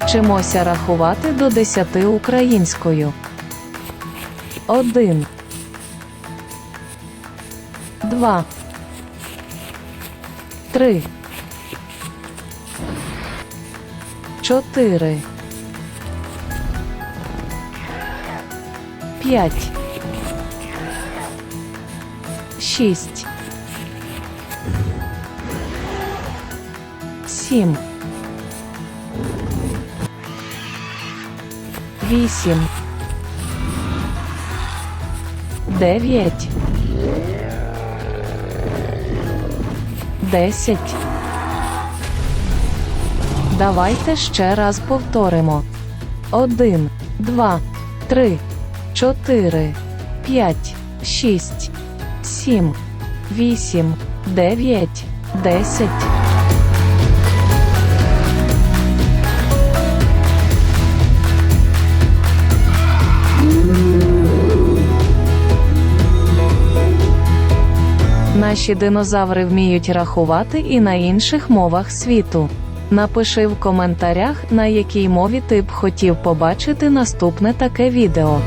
Вчимося рахувати до 10 українською. 1 2 3 4 5 6 7 8 9 10 Давайте ще раз повторимо. 1, 2, 3, 4, 5, 6, 7, 8, 9, 10. Наші динозаври вміють рахувати і на інших мовах світу. Напиши в коментарях, на якій мові ти б хотів побачити наступне таке відео.